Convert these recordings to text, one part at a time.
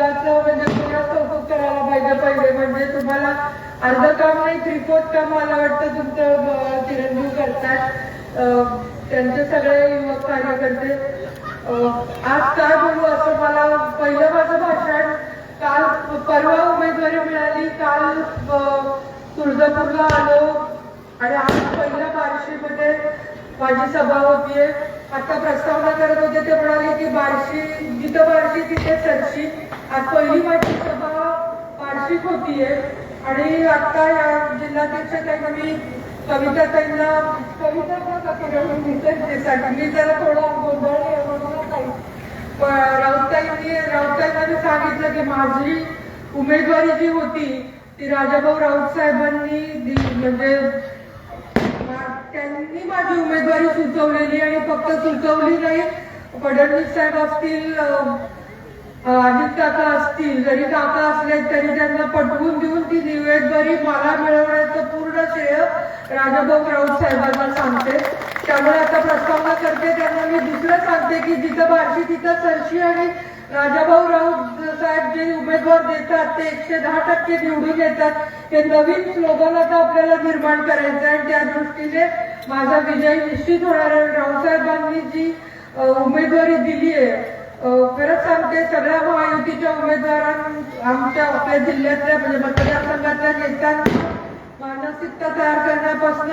मुलाचं म्हणजे थोडं कौतुक करायला पाहिजे पहिले म्हणजे तुम्हाला अर्ध काम नाही त्रिकोट काम मला वाटतं तुमचं चिरंजीव करतात. त्यांचे सगळे युवक कार्यकर्ते. आज काय बोलू असं मला पहिलं माझं भाषण काल परवा उमेदवारी मिळाली काल तुळजापूरला आलो. आणि आज पहिल्या बार्शीमध्ये माझी सभा होतीये आता प्रस्तावना करत होते ते म्हणाले की बार्शी जिथं बार्शी तिथे सरशी. आज पहिली माझी सभा वार्षिक होतीये. आणि आता या जिल्हाध्यक्ष त्यांना मी कविता त्यांना कविता का मी जरा थोडा गोंधळ काही राऊताईंनी राऊताईंनी सांगितलं की माझी उमेदवारी जी होती ती राजाभाऊ राऊत साहेबांनी म्हणजे त्यांनी माझी उमेदवारी सुचवलेली आणि फक्त सुचवली नाही. फडणवीस साहेब असतील अजित काका असतील जरी काका असले तरी त्यांना पटवून देऊन ती उमेदवारी मला मिळवण्याचं पूर्ण श्रेय राजाभाऊ राऊत साहेबांना सांगते. त्यामुळे आता प्रस्तावना करते त्यांना मी दुसरं सांगते की जिथं भाषी तिथं सरशी आणि राजाभाऊ राऊत साहेब जे उमेदवार देतात ते एकशे दहा टक्के निवडून येतात. हे नवीन स्लोगन आता आपल्याला निर्माण करायचं आहे. आणि त्या दृष्टीने माझा विजय निश्चित होणार आहे. राऊसाहेबांनी जी उमेदवारी दिली आहे खरंच सांगते सगळ्या महायुतीच्या उमेदवारां आमच्या आपल्या जिल्ह्यातल्या म्हणजे मतदारसंघातल्या नेत्यांना मानसिकता तयार करण्यापासून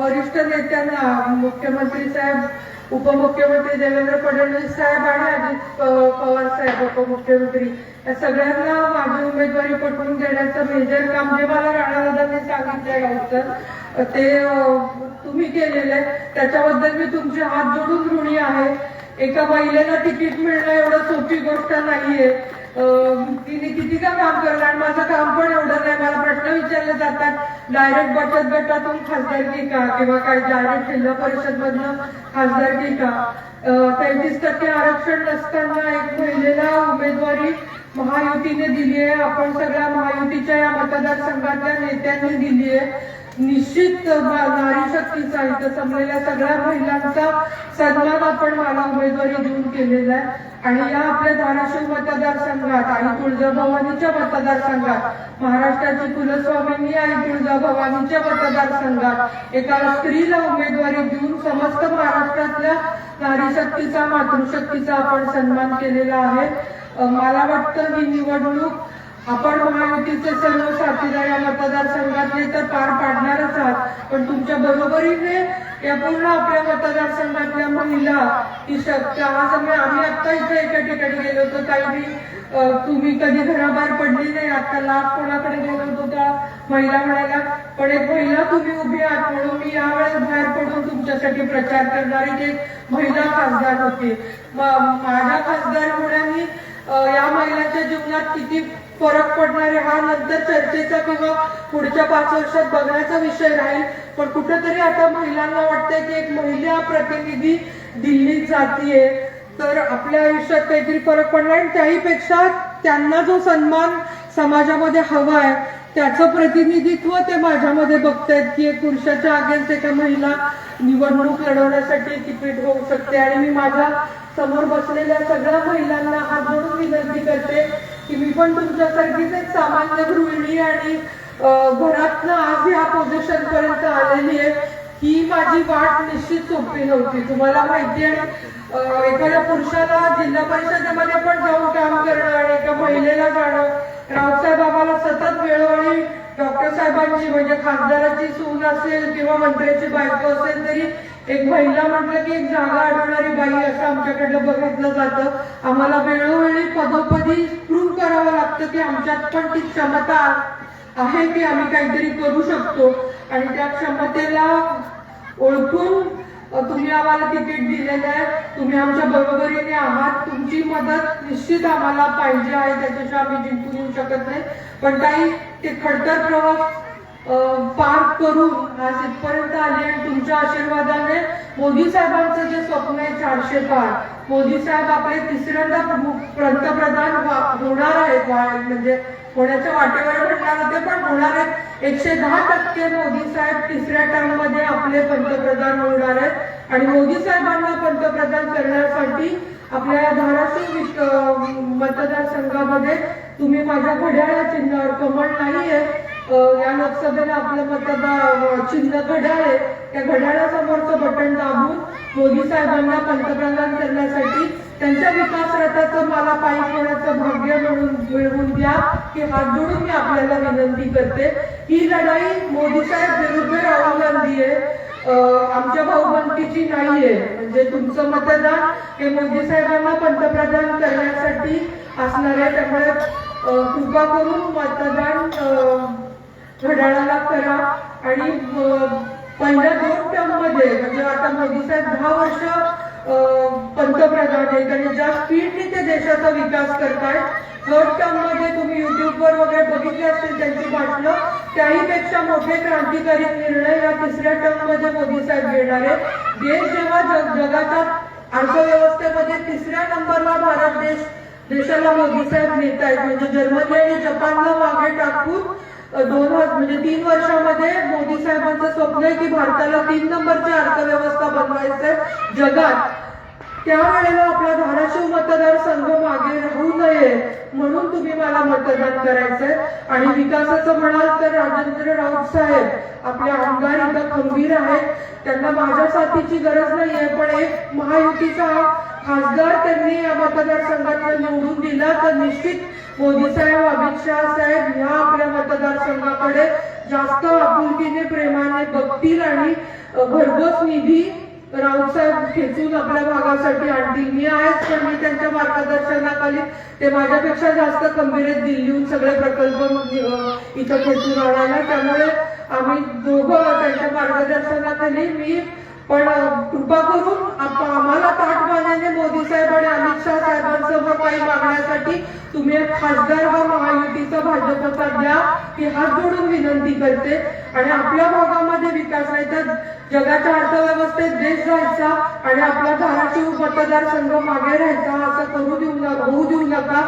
वरिष्ठ नेत्यांना मुख्यमंत्री साहेब उपमुख्यमंत्री देवेंद्र फडणवीस साहेब आणि अजित पवार साहेब उपमुख्यमंत्री या सगळ्यांना माझी उमेदवारी पटवून देण्याचं मेजर काम जे मला राणादादांनी सांगितलंय गावचं ते तुम्ही केलेलं आहे. त्याच्याबद्दल मी तुमचे हात जोडून ऋणी आहे. एका महिलेला तिकीट मिळणं एवढं सोपी गोष्ट नाहीये. तिने किती का काम करणार आणि माझं काम पण एवढं नाही. मला प्रश्न विचारले जातात डायरेक्ट बचत गटातून खासदारकी का किंवा काय डायरेक्ट जिल्हा परिषद मधनं खासदारकी का? तेहतीस टक्के आरक्षण नसताना एक महिलेला उमेदवारी महायुतीने दिली आहे आपण सगळ्या महायुतीच्या या मतदारसंघातल्या नेत्यांनी दिली आहे निश्चित नारी शक्तीचा इथं जमलेल्या सगळ्या महिलांचा सन्मान आपण मला उमेदवारी देऊन केलेला आहे. आणि या आपल्या धाराशिव मतदारसंघात आणि तुळजाभवानीच्या मतदारसंघात महाराष्ट्राची कुलस्वामिनी आणि तुळजाभवानीच्या मतदारसंघात एका स्त्रीला उमेदवारी देऊन समस्त महाराष्ट्रातल्या नारी शक्तीचा मातृशक्तीचा आपण सन्मान केलेला आहे. मला वाटतं ही निवडणूक आपण महायुतीचे सर्व साथीदार या मतदारसंघातले तर पार पाडणारच आहात. पण तुमच्या बरोबरीने या पूर्ण आपल्या मतदारसंघातल्या महिला ही आज आम्ही आत्ता आता इथे एका ठिकाणी गेलो होतो. काही तुम्ही कधी घराबाहेर पडली नाही? आता लाभ कोणाकडे गेलो होतो त्या महिला म्हणाल्या पण एक महिला तुम्ही उभी आहात म्हणून मी यावेळेस बाहेर पडून तुमच्यासाठी प्रचार करणारी एक महिला खासदार होती. माझ्या खासदार होण्याने जीवनात किती फरक पडणार आहे हा नंतर चर्चेचा किंवा पुढच्या पाच वर्षात बघण्याचा विषय राहील. पण कुठेतरी आता महिलांना वाटतंय की एक महिला प्रतिनिधी दिल्लीत जातीये. तर आपल्या आयुष्यात काहीतरी फरक पडणार आणि त्याहीपेक्षा त्यांना जो सन्मान समाजामध्ये हवा आहे त्याचं प्रतिनिधित्व ते माझ्यामध्ये बघतायत की एक पुरुषाच्या अगेन्स्ट एका महिला निवडणूक लढवण्यासाठी तिकीट होऊ शकते. आणि मी माझ्यासमोर बसलेल्या सगळ्या महिलांना हात जोडून विनंती करते की मी पण तुमच्यासारखीच एक सामान्य गृहिणी आणि घरातनं आज ह्या पोझिशन पर्यंत आलेली आहे. ही माझी वाट निश्चित सोपी नव्हती. तुम्हाला माहिती आहे एखाद्या पुरुषाला जिल्हा परिषदेमध्ये पण जाऊन काम करणं आणि एका महिलेला जाणं रावसाहेब आम्हाला सतत वेळोवेळी डॉक्टर साहेबांची म्हणजे खासदाराची सून असेल किंवा मंत्र्याची बायको असेल तरी एक महिला म्हटलं की एक जागा अडवणारी बाई असं आमच्याकडलं बघितलं जातं. आम्हाला वेळोवेळी पदोपदी प्रूव्ह करावं लागतं की आमच्यात पण ती क्षमता आहे की आम्ही काहीतरी करू शकतो. आणि त्या क्षमतेला ओळखून तुम्ही आम्हाला तिकीट दिलेलं आहे. तुम्ही आमच्या बरोबरीने आहात. तुमची मदत निश्चित आम्हाला पाहिजे आहे. त्याच्याशिवाय आम्ही जिंकून येऊ शकत नाही. पण काही ते खडतर प्रवास पार करून आज इथपर्यंत आले आणि तुमच्या आशीर्वादाने मोदी साहेबांचं जे स्वप्न आहे चारशे पार. मोदी साहेब आपले तिसऱ्यांदा पंतप्रधान होणार आहेत म्हणजे होण्याच्या वाटेवर म्हणणार होते पण होणार आहेत. एकशे दहा टक्के मोदी साहेब तिसऱ्या टर्ममध्ये आपले पंतप्रधान होणार आहेत. आणि मोदी साहेबांना पंतप्रधान करण्यासाठी आपल्या धाराशिव मतदारसंघामध्ये तुम्ही माझ्या घड्याळ्या चिन्हावर कमळ नाहीये. या लोकसभेला आपलं मतदार चिन्ह घड्याळ आहे त्या घड्याळासमोरचं बटन दाबून मोदी साहेबांना पंतप्रधान करण्यासाठी त्यांच्या विकास रथाचं मला पायी होण्याचं भाग्य म्हणून मिळवून द्या की हात जोडून मी आपल्याला विनंती करते. ही लढाई मोदी साहेब विरुद्ध राहुल गांधी आहे. आमच्या भाऊबंदीची नाहीये म्हणजे तुमचं मतदान हे मोदी साहेबांना पंतप्रधान करण्यासाठी असणार आहे. त्यामुळे कृपा करून मतदान घड्याळाला करा आणि पहिल्या दोन टर्ममध्ये म्हणजे आता मोदी साहेब दहा वर्ष पंतप्रधान आहेत आणि ज्या स्पीडने ते देशाचा विकास करतायत थर्ड टर्ममध्ये तुम्ही युट्यूबवर वगैरे बघितले असतील त्यांची भाषणं त्याहीपेक्षा मोठे क्रांतिकारी निर्णय या तिसऱ्या टर्ममध्ये मोदी साहेब घेणार आहेत. देश जेव्हा जग जगाच्या अर्थव्यवस्थेमध्ये तिसऱ्या नंबरला भारत देश देशाला मोदी साहेब नेत आहेत म्हणजे जर्मनी आणि जपानला मागे टाकून दोन म्हणजे तीन वर्षामध्ये मोदी साहेबांचं स्वप्न आहे की भारताला तीन नंबरची अर्थव्यवस्था बनवायचंय जगात. त्यावेळेला आपला धाराशिव मतदारसंघ मागे राहू नये म्हणून तुम्ही मला मतदान करायचंय. आणि विकासाचं म्हणाल तर राजेंद्र राऊत साहेब आपले आमदार इथं खंबीर आहेत. त्यांना माझ्या साथीची गरज नाहीये पण एक महायुतीचा खासदार त्यांनी या मतदारसंघात निवडून दिला तर निश्चित मोदी साहेब अमित शहा साहेब ह्या आपल्या मतदारसंघाकडे जास्त आपुलकीने प्रेमाने बघतील आणि भरघोस निधी राऊत साहेब खेचून आपल्या भागासाठी आणतील. मी आहेच पण मी त्यांच्या मार्गदर्शनाखाली ते माझ्यापेक्षा जास्त खंबीर दिल्लीहून सगळे प्रकल्प इथं खेचून आणायला. त्यामुळे आम्ही दोघं त्यांच्या मार्गदर्शनाखाली मी पण कृपा करून आम्हाला ताटमानाने मोदी साहेब आणि अमित शहा साहेबांसमोर काही मागण्यासाठी तुम्ही खासदार हा महायुतीचा भाजपचा द्या ही हात जोडून विनंती करते. आणि आपल्या भागामध्ये विकास आहे तर जगाच्या अर्थव्यवस्थेत देश जायचा आणि आपला धाराशिव मतदारसंघ मागे राहायचा असं करू देऊ नका होऊ देऊ नका.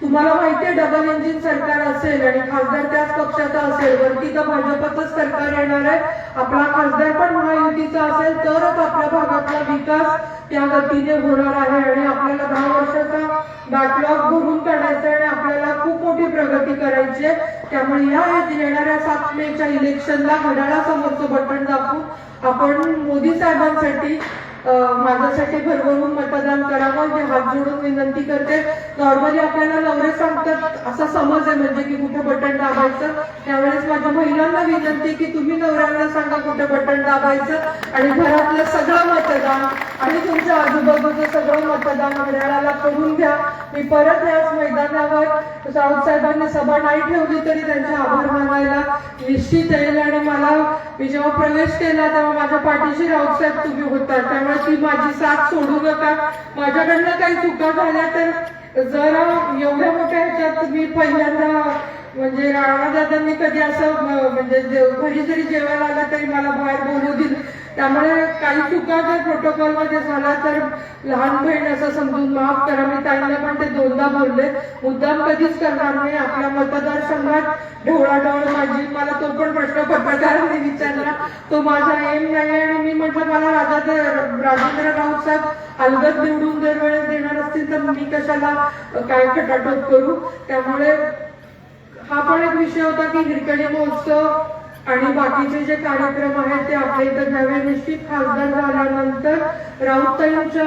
तुम्हाला माहितीये डबल इंजिन सरकार असेल आणि खासदार त्याच पक्षाचा असेल वरती तर भाजपच सरकार येणार आहे. आपला खासदार पण महायुतीचा असेल तरच आपल्या भागातला विकास त्या गतीने होणार आहे आणि आपल्याला दहा वर्षाचा बॅकलॉग भरून काढायचा आणि आपल्याला खूप मोठी प्रगती करायची आहे. त्यामुळे या येणाऱ्या सात मेच्या इलेक्शनला घड्याळासमोरचं बटन दाखवून आपण मोदी साहेबांसाठी माझ्यासाठी भरभरून मतदान करावं जे हात जोडून विनंती करते. नॉर्मली आपल्याला नवरे सांगतात असा समज आहे म्हणजे की कुठे बटन दाबायचं. त्यावेळेस माझ्या महिलांना विनंती की तुम्ही नवऱ्यांना सांगा कुठे बटन दाबायचं. आणि घरातलं सगळं मतदान आणि तुमच्या आजूबाजूचं सगळं मतदान घड्याळाला करून घ्या. मी परत याच मैदानावर राऊत साहेबांनी सभा नाही ठेवली तरी त्यांचे आभार मानायला निश्चित येईल. आणि मला मी जेव्हा प्रवेश केला तेव्हा माझ्या पाठीशी राऊत साहेब तुम्ही होता. त्यामुळे ती माझी साथ सोडू नका. माझ्याकडनं काही चुका झाल्या तर जरा एवढ्या मोठ्या ह्याच्यात मी पहिल्यांदा म्हणजे राणादादांनी कधी असं म्हणजे घरी जरी जेवायला आला तरी मला बाहेर बोलू दिलं. त्यामुळे काही चुका जर प्रोटोकॉलमध्ये झाला तर लहान बहीण असं समजून माफ करा. मी ताईंना पण ते दोनदा बोलले. मुद्दाम कधीच करणार नाही. आपल्या मतदारसंघात ढवळाढवळ माझी. मला तो पण प्रश्न पत्रकारांनी विचारला. तो माझा एम नाही आणि मी म्हटलं मला राजा राजेंद्र राऊत साहेब अलगद निवडून जर वेळेस देणार असतील तर मी कशाला काय खटाटोप करू? त्यामुळे हा पण एक विषय होता की हिरकणी महोत्सव आणि बाकीचे जे कार्यक्रम आहेत ते आपल्या इथं घ्यावे निश्चित खासदार झाल्यानंतर राऊतांच्या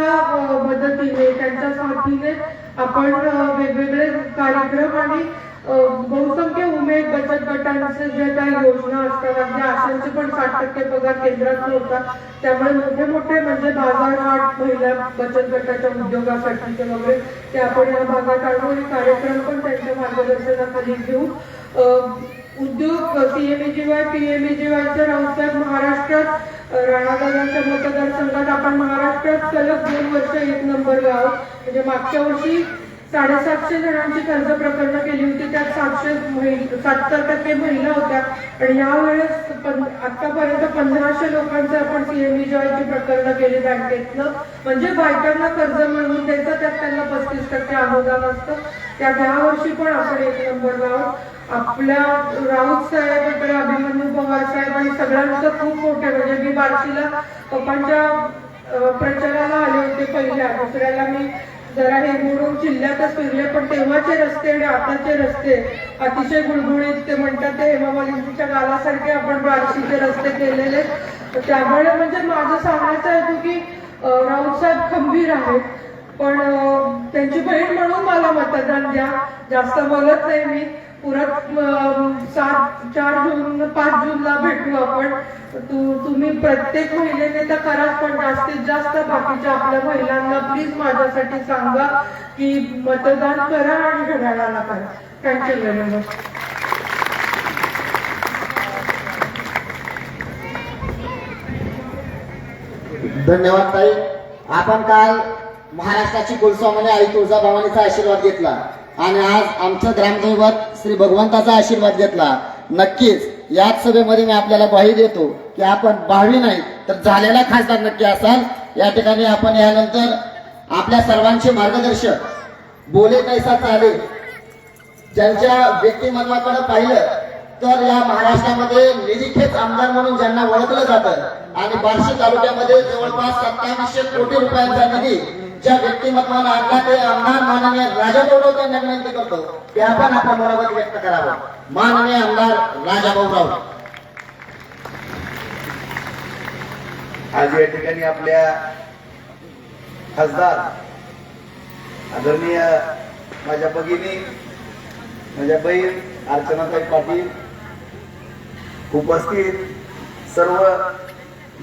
मदतीने त्यांच्या साथीने आपण वेगवेगळे कार्यक्रम आणि बहुसंख्य उमेद बचत गटांचे जे काही योजना असतात अगदी आशांचे पण साठ टक्के पगार केंद्रात होता त्यामुळे मोठे मोठे म्हणजे बाजारहाट महिला बचत गटाच्या उद्योगासाठीचे वगैरे ते आपण या भागात आणू. आणि कार्यक्रम पण त्यांच्या मार्गदर्शनाखाली घेऊ. उद्योग सीएमएजीवाय पीएमएजीवायच्या राऊतसाहेब महाराष्ट्रात राणादादांच्या मतदारसंघात आपण महाराष्ट्रात सलग दोन वर्ष एक नंबर गाव. म्हणजे मागच्या वर्षी साडेसातशे जणांची कर्ज प्रकरणं केली होती त्यात सातशे सत्तर टक्के महिला होत्या. आणि यावेळेस आतापर्यंत पंधराशे लोकांचं आपण सीएमईजीवायची प्रकरणं केली बँकेतनं. म्हणजे बायकांना कर्ज मिळवून द्यायचं त्यात त्यांना पस्तीस टक्के अनुदान असतं. त्यात वर्षी पण आपण एक नंबर आहोत आपल्या राऊत साहेब अभिमन्यू पवार साहेब आणि सगळ्यांचं खूप मोठे म्हणजे मी बार्शीला पप्पांच्या प्रचाराला आले होते पहिल्या दुसऱ्याला मी जरा हे मोडून जिल्ह्यातच फिरले पण तेव्हाचे रस्ते आणि आताचे रस्ते अतिशय गुळगुळीत ते म्हणतात ते हेमामालिनीच्या गालासारखे आपण बार्शीचे रस्ते केलेले. त्यामुळे म्हणजे माझं सांगायचं आहे की राऊत साहेब खंबीर आहेत. पण त्यांची बहीण म्हणून मला मतदान द्या. जास्त बोलत नाही मी. पुरत सात चार जून पाच जूनला भेटू आपण. तू तुम्ही प्रत्येक महिलेने तर करा पण जास्तीत जास्त बाकीच्या आपल्या महिलांना प्लीज माझ्यासाठी सांगा की मतदान करा आणि घड्याला नका थँक्यू व्हेरी मच धन्यवाद ताई. आपण काल महाराष्ट्राची कुलस्वामाने आई तुळजाभवानीचा आशीर्वाद घेतला. आणि आज आमचं ग्रामदैवत श्री भगवंताचा आशीर्वाद घेतला. नक्कीच याच सभेमध्ये मी आपल्याला ग्वाही देतो की आपण भावी नाही तर झालेला खासदार नक्की असाल. या ठिकाणी आपण यानंतर आपल्या सर्वांचे मार्गदर्शक बोले कैसा चाले ज्यांच्या व्यक्तिमत्वाकडे पाहिलं तर या महाराष्ट्रामध्ये निरीखेच आमदार म्हणून ज्यांना ओळखलं जातं आणि बार्शी तालुक्यामध्ये जवळपास सत्तावीसशे कोटी रुपयांचा निधी ज्या व्यक्तिमत्वानं आणला ते आमदार माननीय राजाभाऊराव यांना विनंती करतो. ते आपण आपलं मनोगत व्यक्त करावं. माननीय आमदार राजाभाऊराव आज या ठिकाणी आपल्या खासदार आदरणीय माझ्या भगिनी माझ्या बहीण अर्चनाताई पाटील उपस्थित. सर्व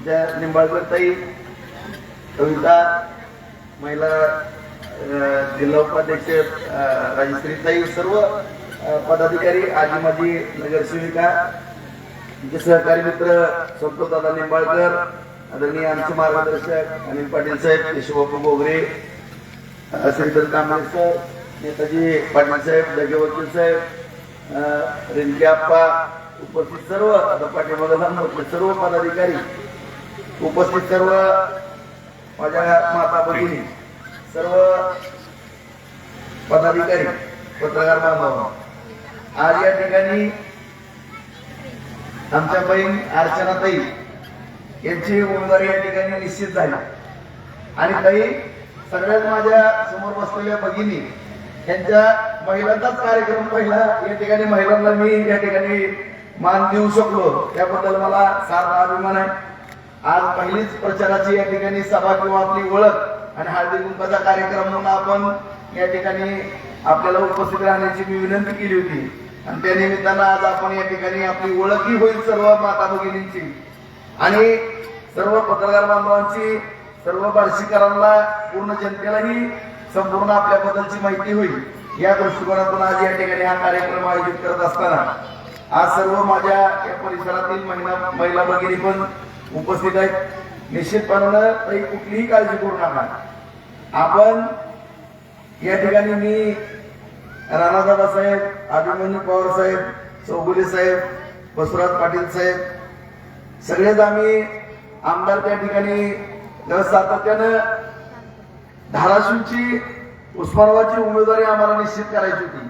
ज्या निंबाळकर ताई कविता महिला जिल्हा उपाध्यक्ष राजश्रीताई ताई सर्व पदाधिकारी आजी माझी नगरसेविका आमचे सहकारी मित्र संतोषदादा निंबाळकर आदरणीय आमचे मार्गदर्शक अनिल पाटील साहेब केशवबापू बोगरे श्रीधर कांबळे सर नेताजी पाटील साहेब दगे वकील साहेब रिंके आप्पा उपस्थित सर्व आता पाठीमागे लहान सर्व पदाधिकारी उपस्थित सर्व माझ्या माता भगिनी सर्व पदाधिकारी पत्रकार बांधव आज या ठिकाणी आमच्या बहीण अर्चनाताई यांची उमेदवारी या ठिकाणी निश्चित झाली. आणि ताई सगळ्यात माझ्यासमोर बसलेल्या भगिनी यांच्या महिलांचाच कार्यक्रम पहिला. या ठिकाणी महिलांना मी या ठिकाणी मान देऊ शकलो. त्याबद्दल मला साधा अभिमान आहे. आज पहिलीच प्रचाराची या ठिकाणी सभा किंवा आपली ओळख आणि हळदी कुंकाचा कार्यक्रम म्हणून आपण या ठिकाणी आपल्याला उपस्थित राहण्याची मी विनंती केली होती. आणि त्या निमित्तानं आज आपण या ठिकाणी आपली ओळखही होईल सर्व माता भगिनींची. आणि सर्व पत्रकार बांधवांची सर्व बार्शीकरांना पूर्ण जनतेलाही संपूर्ण आपल्याबद्दलची माहिती होईल. या दृष्टिकोनातून आज या ठिकाणी हा कार्यक्रम आयोजित करत असताना आज सर्व माझ्या या परिसरातील महिला महिला भगिनी पण उपस्थित आहेत. निश्चितपणानं काही कुठलीही काळजी करू नका. आपण या ठिकाणी मी राणादादा साहेब अभिमन्यू पवार साहेब चौगुले साहेब बसुराज पाटील साहेब सगळेच आम्ही आमदार त्या ठिकाणी सातत्यानं धाराशिवची उस्मानाबादची उमेदवारी आम्हाला निश्चित करायची होती.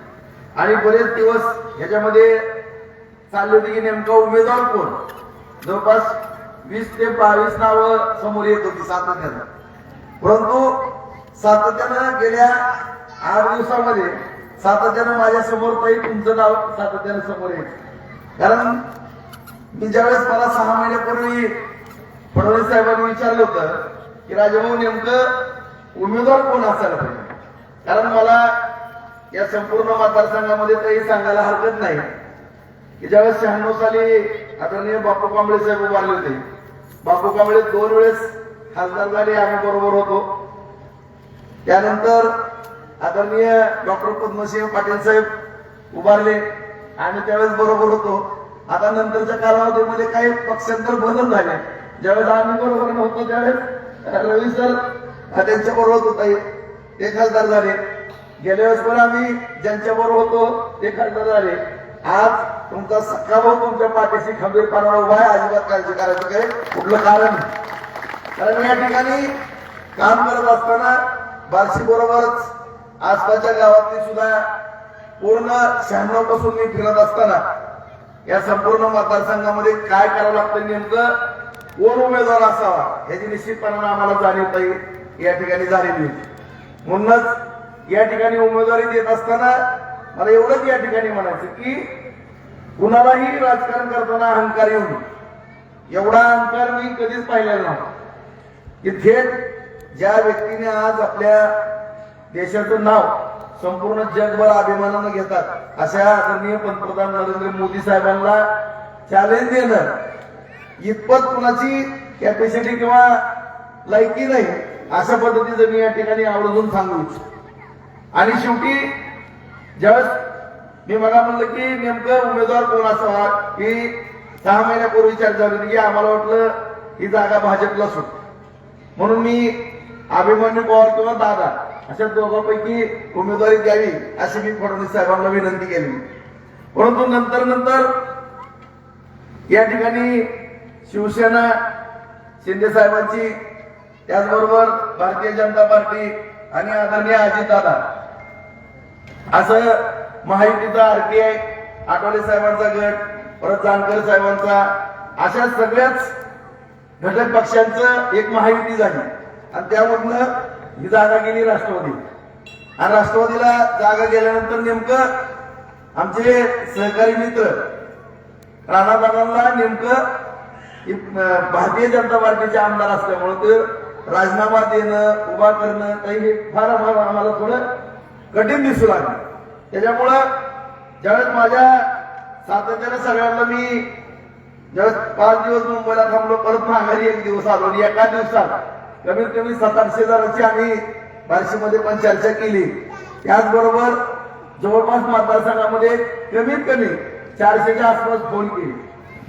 आणि बरेच दिवस ह्याच्यामध्ये चालले होते की नेमका उमेदवार कोण? जवळपास वीस ते बावीस नावं समोर येत होती सातत्यानं. परंतु सातत्यानं गेल्या आठ दिवसामध्ये सातत्यानं माझ्यासमोर काही तुमचं नाव सातत्यानं समोर येत कारण मी ज्यावेळेस मला सहा महिन्यापूर्वी फडणवीस साहेबांनी विचारलं होतं की राजभाऊ नेमकं उमेदवार कोण असायला पाहिजे? कारण मला या संपूर्ण मतदारसंघामध्ये काही सांगायला हरकत नाही. की ज्यावेळेस शहाण्णव साली आदरणीय बापू कांबळे साहेब उभारले होते बापू कांबळे दोन वेळेस खासदार झाले आम्ही बरोबर होतो. त्यानंतर आदरणीय डॉक्टर पद्मसिंह पाटील साहेब उभारले आम्ही त्यावेळेस बरोबर होतो. आता नंतरच्या कालावधीमध्ये काही पक्षांतर बदल झाले. ज्यावेळेस आम्ही बरोबर नव्हतो त्यावेळेस रवी सर त्यांच्या बरोबर होता ते खासदार झाले. गेल्या वेळेस पण आम्ही ज्यांच्या बरोबर होतो ते खासदार झाले. आज तुमचा सख्खा भाऊ तुमच्या पाठीशी खंबीरपणा उभा आहे. अजिबात काळजी करायचं काय कुठलं कारण? नाही. कारण या ठिकाणी काम करत असताना बार्शी बरोबरच आसपासच्या गावातली सुद्धा पूर्ण शहाण्णवपासून मी फिरत असताना या संपूर्ण मतदारसंघामध्ये काय करावं लागतं नेमकं कोण उमेदवार असावा ह्याची निश्चितपणानं आम्हाला जाणीव या ठिकाणी झालेली होती. म्हणूनच या ठिकाणी उमेदवारी देत असताना मला एवढंच या ठिकाणी म्हणायचं की कुणालाही राजकारण करताना अहंकार येऊ नये. एवढा अहंकार मी कधीच पाहिलेला नव्हता. की थेट ज्या व्यक्तीने आज आपल्या देशाचं नाव संपूर्ण जगभर अभिमानानं घेतात अशा आदरणीय पंतप्रधान नरेंद्र मोदी साहेबांना चॅलेंज देणं इतपत कुणाची कॅपॅसिटी किंवा लायकी नाही अशा पद्धतीचं मी या ठिकाणी आवर्जून सांगू इच्छितो. आणि शेवटी ज्यावेळेस मी मला म्हणलं की नेमकं उमेदवार कोण असावा की सहा महिन्यापूर्वी चर्चा होती की आम्हाला वाटलं ही जागा भाजपला सुट. म्हणून मी अभिमन्यू पवार किंवा दादा अशा दोघांपैकी उमेदवारी द्यावी अशी मी फडणवीस साहेबांना विनंती केली. परंतु नंतर नंतर या ठिकाणी शिवसेना शिंदे साहेबांची त्याचबरोबर भारतीय जनता पार्टी आणि आदरणीय अजितदादा असं महायुतीचा आरटीआय आठवले साहेबांचा गट परत जानकर साहेबांचा अशा सगळ्याच घटक पक्षांचं एक महायुती झाली. आणि त्यामधनं ही जागा गेली राष्ट्रवादी. आणि राष्ट्रवादीला जागा गेल्यानंतर नेमकं आमचे सहकारी मित्र राणादादांना नेमकं भारतीय जनता पार्टीचे आमदार असल्यामुळं ते राजीनामा देणं उभा करणं काही फार आम्हाला थोडं कठीण दिसू लागलं. त्याच्यामुळं ज्यावेळेस माझ्या सातत्याने सगळ्यांना मी ज्यावेळेस पाच दिवस मुंबईला थांबलो परत माघारी एक दिवस आलो आणि एका दिवसात कमीत कमी सात आठशे जणांची आम्ही बार्शीमध्ये पण चर्चा केली. त्याचबरोबर जवळपास मतदारसंघामध्ये कमीत कमी चारशेच्या आसपास फोन केले.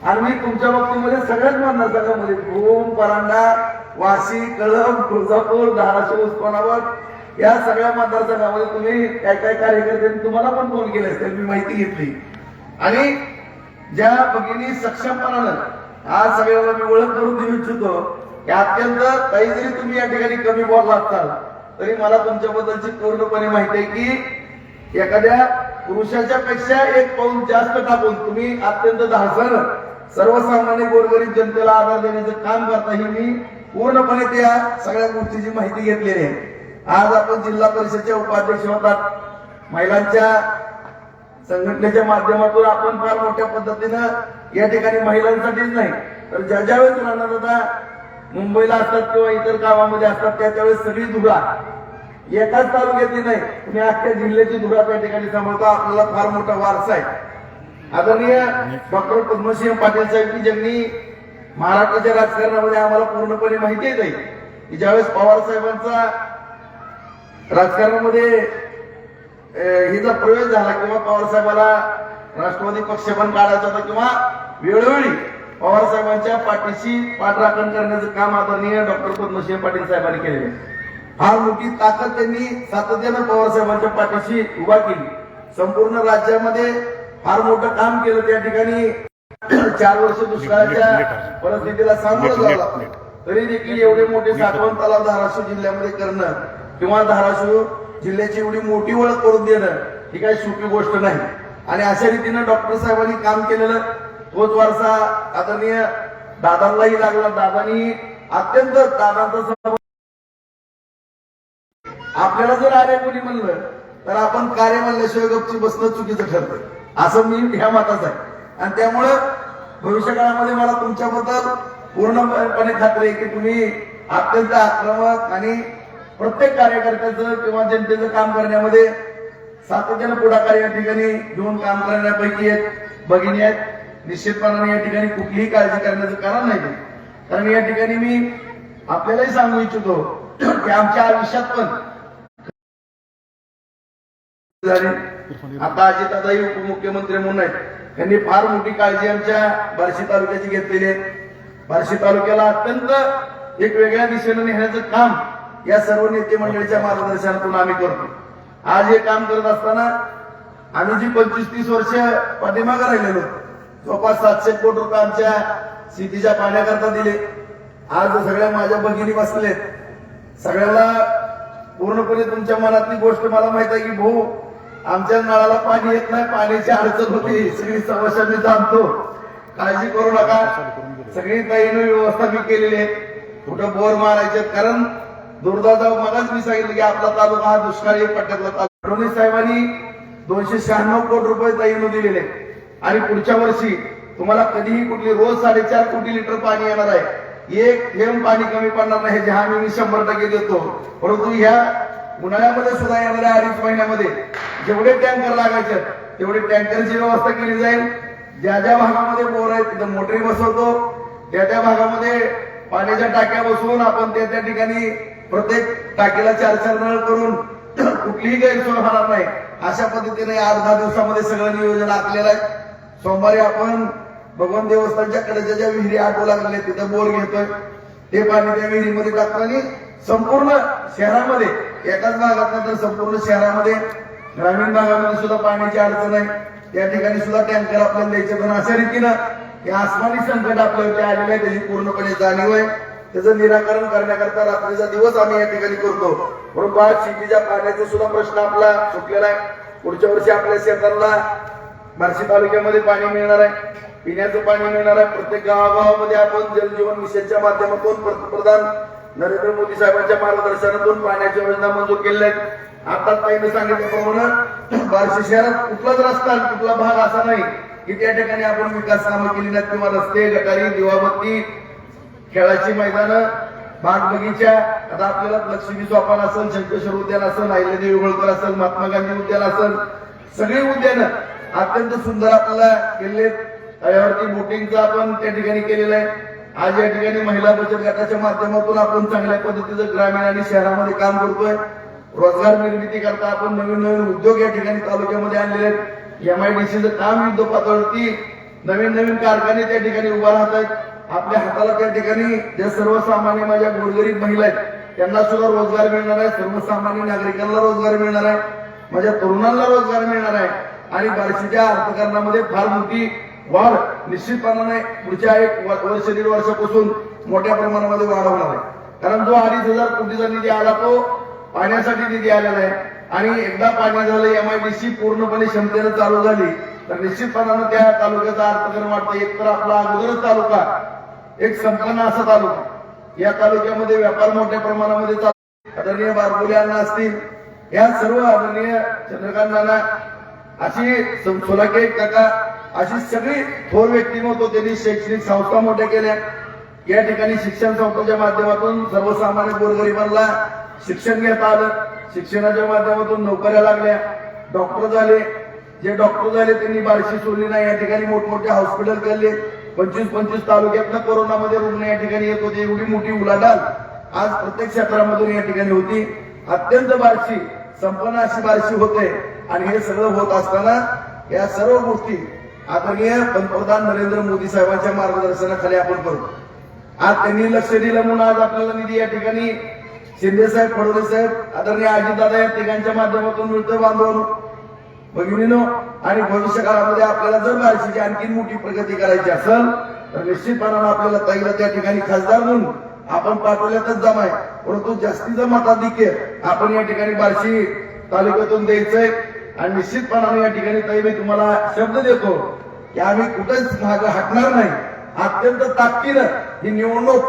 आणि मी तुमच्या बाबतीमध्ये सगळ्याच मतदारसंघामध्ये भूम परांडा वाशी कळम तुळजापूर धाराशिव उस्मानाबाद या सगळ्या मतदारसंघामध्ये तुम्ही काय काय कार्यकर्ते तुम्हाला पण फोन केले असतील मी माहिती घेतली. आणि ज्या भगिनी सक्षमपणानं आज सगळ्याला मी ओळख करून देऊ इच्छितो की अत्यंत काही जरी तुम्ही या ठिकाणी कमी बोलला असाल तरी मला तुमच्याबद्दलची पूर्णपणे माहिती आहे की एखाद्या पुरुषाच्या पेक्षा एक पाऊल जास्त टाकून तुम्ही अत्यंत धासर सर्वसामान्य गोरगरीब जनतेला आधार देण्याचं काम करता ही मी पूर्णपणे त्या सगळ्या गोष्टीची माहिती घेतलेली आहे. आज आपण जिल्हा परिषदच्या उपाध्यक्ष होतात. महिलांच्या संघटनेच्या माध्यमातून आपण फार मोठ्या पद्धतीनं या ठिकाणी महिलांसाठीच नाही तर ज्या ज्या वेळेस राणादादा मुंबईला असतात किंवा इतर गावामध्ये असतात त्या त्यावेळेस सगळी धुरा. एकाच तालुक्यातली नाही तुम्ही अख्ख्या जिल्ह्याची धुरा त्या ठिकाणी सांभाळता आपल्याला फार मोठा वारसा आहे. आदरणीय डॉक्टर पद्मसिंह पाटील साहेब ज्यांनी महाराष्ट्राच्या राजकारणामध्ये आम्हाला पूर्णपणे माहिती आहे की ज्यावेळेस पवार साहेबांचा राजकारणामध्ये हिचा प्रवेश झाला किंवा पवार साहेबाला राष्ट्रवादी पक्ष पण काढायचा होता किंवा वेळोवेळी पवार साहेबांच्या पाठीशी पाठराखण करण्याचं काम आदरणीय डॉक्टर पद्मसिंह पाटील साहेबांनी केलेलं आहे. फार मोठी ताकद त्यांनी सातत्यानं पवार साहेबांच्या पाठीशी उभा केली. संपूर्ण राज्यामध्ये फार मोठं काम केलं त्या ठिकाणी. चार वर्ष दुष्काळाच्या परिस्थितीला सामोरं जावं लागलं. तरी देखील एवढे मोठे साठवण तलाव धाराशिव जिल्ह्यामध्ये करणं किंवा धाराशिव जिल्ह्याची एवढी मोठी ओळख करून देणं ही काही सोपी गोष्ट नाही. आणि अशा रीतीनं डॉक्टर साहेबांनी काम केलेलं तोच वारसा आदरणीय दादांनाही लागला. दादांनी अत्यंत दादांचा आपल्याला जर आर्य कोणी म्हणलं तर आपण कार्य म्हणल्याशिवाय गपची बसणं चुकीचं ठरतं. असं मी ह्या मताच आहे. आणि त्यामुळं भविष्य काळामध्ये मला तुमच्याबद्दल पूर्णपणे खात्री आहे की तुम्ही अत्यंत आक्रमक आणि प्रत्येक कार्यकर्त्याचं किंवा जनतेचं काम करण्यामध्ये सातत्यानं पुढाकार या ठिकाणी घेऊन काम करण्यापैकी आहेत भगिनी आहेत. निश्चितपणाने या ठिकाणी कुठलीही काळजी करण्याचं कारण नाही कारण या ठिकाणी मी आपल्यालाही सांगू इच्छितो की आमच्या आयुष्यात पण झाले. आता अजितदादाही उपमुख्यमंत्री म्हणून आहेत. त्यांनी फार मोठी काळजी आमच्या बार्शी तालुक्याची घेतलेली आहे. बार्शी तालुक्याला अत्यंत एक वेगळ्या दिशेने नेण्याचं काम या सर्व नेते मंडळीच्या मार्गदर्शनातून आम्ही करतो. आज हे काम करत असताना आम्ही जी पंचवीस तीस वर्ष पाठीमागे राहिलेलो जवळपास सातशे कोटी रुपये आमच्या शेतीच्या पाण्याकरता दिले आज सगळ्या माझ्या भगिनी बसलेत. सगळ्याला पूर्णपणे तुमच्या मनातली गोष्ट मला माहीत आहे की भाऊ आमच्या नळाला पाणी येत नाही पाण्याची अडचण होती सगळी समस्या मी जाणतो. काळजी करू नका. सगळी तयारी व्यवस्था मी केलेली आहे. कुठं बोर मारायचे कारण दुर्दाचा मगाच मी सांगितलं की आपला तालुका हा दुष्काळी पट्ट्यातला तालुका. रोनी साहेबांनी दोनशे शहाण्णव कोटी रुपये तैनू दिलेले आणि पुढच्या वर्षी तुम्हाला कधीही कुठली रोज साडेचार कोटी लिटर पाणी येणार आहे. एक थेंब पाणी कमी पडणार नाही हे हमी मी शंभर टक्के देतो. परंतु ह्या उन्हाळ्यामध्ये सुद्धा येणाऱ्या अडीच महिन्यामध्ये जेवढे टँकर लागायचे तेवढे टँकरची व्यवस्था केली जाईल. ज्या ज्या भागामध्ये बोर आहेत तिथं मोटरी बसवतो. त्या त्या भागामध्ये पाण्याच्या टाक्या बसवून आपण त्या त्या ठिकाणी प्रत्येक टाकीला चार चार नळ करून कुठलीही गैरसोय होणार नाही. अशा पद्धतीने अर्धा दहा दिवसामध्ये सगळं नियोजन आखलेलं आहे. सोमवारी आपण भगवान देवस्थानच्या कडेच्या ज्या विहिरी आटू लागलेल्या तिथं बोर घेतोय. ते पाणी त्या विहिरीमध्ये टाकताना संपूर्ण शहरामध्ये एकाच भागात तर संपूर्ण शहरामध्ये ग्रामीण भागामध्ये सुद्धा पाण्याची अडचण आहे. त्या ठिकाणी सुद्धा टँकर आपल्याला द्यायचे. पण अशा रीतीनं हे आसमानी संकट आपल्या आलेलं आहे त्याची पूर्णपणे जाणीव आहे. त्याचं निराकरण करण्याकरता रात्रीचा दिवस आम्ही या ठिकाणी करतो. म्हणून बाळ शेतीच्या पाण्याचा सुद्धा प्रश्न आपला सुटलेला आहे. पुढच्या वर्षी आपल्या शेतांना बार्शी तालुक्यामध्ये पाणी मिळणार आहे. पिण्याचं पाणी मिळणार आहे. प्रत्येक गावागावामध्ये आपण जलजीवन मिशनच्या माध्यमातून पंतप्रधान नरेंद्र मोदी साहेबांच्या मार्गदर्शनातून पाण्याच्या योजना मंजूर केलेल्या आहेत. आता ताईने सांगितल्याप्रमाणे बार्शी शहरात कुठलाच रस्ता कुठला भाग असा नाही की त्या ठिकाणी आपण विकास कामं केली नाहीत किंवा रस्ते गटारी दिवाबत्ती खेळाची मैदानं बाग बगीचा आता आपल्याला लक्ष्मी चौपान असेल शंकेश्वर उद्यान असेल अहिल्यादेवी होळकर असेल महात्मा गांधी उद्यान असेल सगळी उद्यानं अत्यंत सुंदर आपल्याला केलेत यावरती बोटिंगचं आपण त्या ठिकाणी केलेलं आहे. आज या ठिकाणी महिला बचत गटाच्या माध्यमातून आपण चांगल्या पद्धतीचं ग्रामीण आणि शहरामध्ये काम करतोय. रोजगार निर्मिती करता आपण नवीन नवीन उद्योग या ठिकाणी तालुक्यामध्ये आणलेले आहेत. एमआयडीसीचं काम युद्ध पातळीवरती नवीन नवीन कारखाने त्या ठिकाणी उभा राहत आहेत. आपल्या हाताला त्या ठिकाणी ज्या सर्वसामान्य माझ्या गोरगरीब महिला आहेत त्यांना सुद्धा रोजगार मिळणार आहे सर्वसामान्य नागरिकांना रोजगार मिळणार आहे माझ्या तरुणांना रोजगार मिळणार आहे आणि बार्शीच्या अर्थकारणामध्ये फार मोठी वाढ निश्चितपणाने पुढच्या एक वर्ष दीड वर्षापासून मोठ्या प्रमाणामध्ये वाढ होणार आहे. कारण जो अडीच हजार कोटीचा निधी आला तो पाण्यासाठी निधी आलेला आहे आणि एकदा पाणी झालं एमआयडीसी पूर्णपणे क्षमतेनं चालू झाली तर निश्चितपणानं त्या तालुक्याचा अर्थकरण वाटतं एक तर आपला अगोदरच तालुका एक संपन्न असा तालुका. या तालुक्यामध्ये व्यापार मोठ्या प्रमाणामध्ये चालू आदरणीय बारबोले अण्णा असतील या सर्व आदरणीय चंद्रकांत नाना अशी सोलाके काका अशी सगळी थोर व्यक्तिमत्व त्यांनी शैक्षणिक संस्था मोठ्या केल्या. या ठिकाणी शिक्षण संस्थेच्या माध्यमातून सर्वसामान्य गोरगरिबांना शिक्षण घेता आलं. शिक्षणाच्या माध्यमातून नोकऱ्या लागल्या. डॉक्टर झाले. जे डॉक्टर झाले त्यांनी बार्शी सोडली नाही. या ठिकाणी मोठमोठे हॉस्पिटल केले. पंचवीस पंचवीस तालुक्यातनं कोरोनामध्ये रुग्ण या ठिकाणी येत होते. एवढी मोठी उलाढाल आज प्रत्येक क्षेत्रामधून या ठिकाणी होती. अत्यंत बारशी संपन्न अशी बारशी होते. आणि हे सगळं होत असताना या सर्व गोष्टी आदरणीय पंतप्रधान नरेंद्र मोदी साहेबांच्या मार्गदर्शनाखाली आपण करू. आज त्यांनी लक्ष दिलं म्हणून आज आपल्याला निधी या ठिकाणी शिंदे साहेब फडणवीस साहेब आदरणीय अजितदादा या तिघांच्या माध्यमातून मिळतोय बांधवांनो. भगिनीनो आणि भविष्य काळामध्ये आपल्याला जर बार्शीची आणखी मोठी प्रगती करायची असेल तर निश्चितपणानं आपल्याला ताईला त्या ठिकाणी खासदार म्हणून आपण पाठवल्यातच जमाय परंतु जास्तीचं मताधिक्य आपण या ठिकाणी बार्शी तालुक्यातून द्यायचंय. आणि निश्चितपणाने या ठिकाणी ताई मी तुम्हाला शब्द देतो की आम्ही कुठेच मागे हटणार नाही. अत्यंत ताकदीनं ही निवडणूक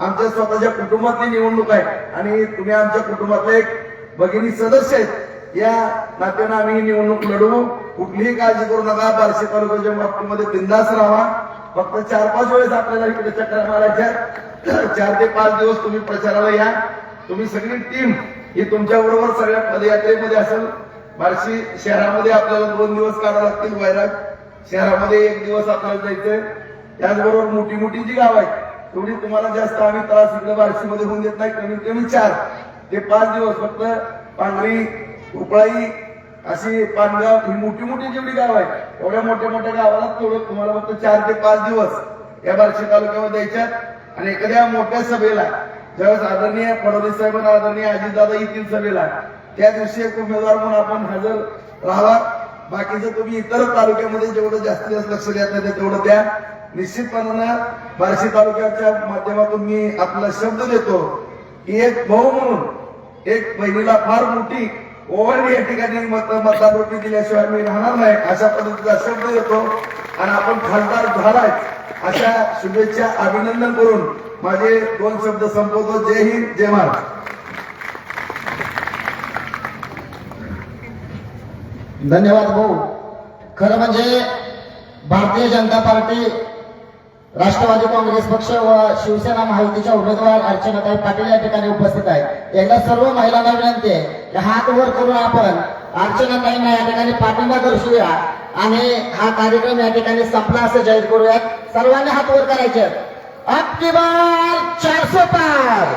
आमच्या स्वतःच्या कुटुंबातली निवडणूक आहे. आणि तुम्ही आमच्या कुटुंबातले एक भगिनी सदस्य आहेत. या नात्यानं आम्ही निवडणूक लढवू कुठलीही काळजी करू नका. बार्शी तालुक्याच्या बाबतीमध्ये बिंदास राहा. फक्त चार पाच वेळेस आपल्याला इकडे चक्कर मारायच्या चार ते पाच दिवस तुम्ही प्रचाराला या. तुम्ही सगळी टीम ही तुमच्या बरोबर सगळ्या पदयात्रेमध्ये असेल. बार्शी शहरामध्ये आपल्याला दोन दिवस काढावं लागतील वैराग. शहरामध्ये एक दिवस आपल्याला जायचंय. त्याचबरोबर मोठी मोठी जी गाव आहेत तेवढी तुम्हाला जास्त आम्ही त्रास इकडे बार्शीमध्ये होऊन देत नाही. कमीत कमी चार ते पाच दिवस फक्त पांढरी उपळाई अशी पानगाव ही मोठी मोठी जेवढी गाव आहे एवढ्या मोठ्या मोठ्या गावाला तेवढं तुम्हाला फक्त चार ते पाच दिवस या बार्शी तालुक्यामध्ये द्यायच्यात. आणि एखाद्या मोठ्या सभेला ज्यावेळेस आदरणीय फडणवीस साहेब आणि आदरणीय अजितदादा येतील सभेला त्या दिवशी एक उमेदवार म्हणून आपण हजर राहावा. बाकीचं तुम्ही इतर तालुक्यामध्ये जेवढं जास्तीत जास्त लक्ष देत नाही तेवढं द्या. निश्चितपणानं बार्शी तालुक्याच्या माध्यमातून मी आपला शब्द देतो की एक भाऊ म्हणून एक बहिणीला फार मोठी ओव्हर या ठिकाणी मत मतदारोटी दिल्याशिवाय मी राहणार नाही. अशा पद्धतीचा शब्द येतो आणि आपण खासदार झालाय. अशा शुभेच्छा अभिनंदन करून माझे दोन शब्द संपवतो. जय हिंद जय महाराज धन्यवाद भाऊ. खरं म्हणजे भारतीय जनता पार्टी राष्ट्रवादी काँग्रेस पक्ष व शिवसेना महायुतीच्या उमेदवार अर्चनाताई पाटील या ठिकाणी उपस्थित आहेत. एकदा सर्व महिलांना विनंती आहे हात वर करून आपण अर्चनाताईंना या ठिकाणी पाठिंबा दर्शवूया. आणि हा कार्यक्रम या ठिकाणी संपला असं जाहीर करूयात. सर्वांनी हात वर करायचे. अब की बार चारशे पार.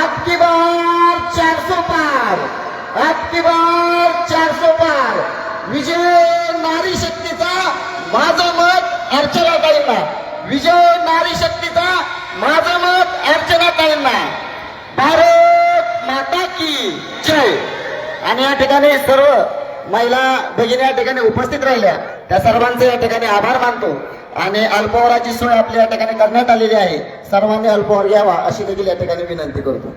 अब की बार पार. अब की बार पार. विजय नारी शक्तीचा माझं मत अर्चनाताईंना विजय नारी शक्तीचा माझं मत अर्चनाताईंना भारत माता की जय आणि या ठिकाणी सर्व महिला भगिनी या ठिकाणी उपस्थित राहिल्या. त्या सर्वांचे या ठिकाणी आभार मानतो. आणि अल्पवराची सोय आपल्या या ठिकाणी करण्यात आलेली आहे. सर्वांनी अल्पवर घ्यावा अशी देखील या ठिकाणी विनंती करतो.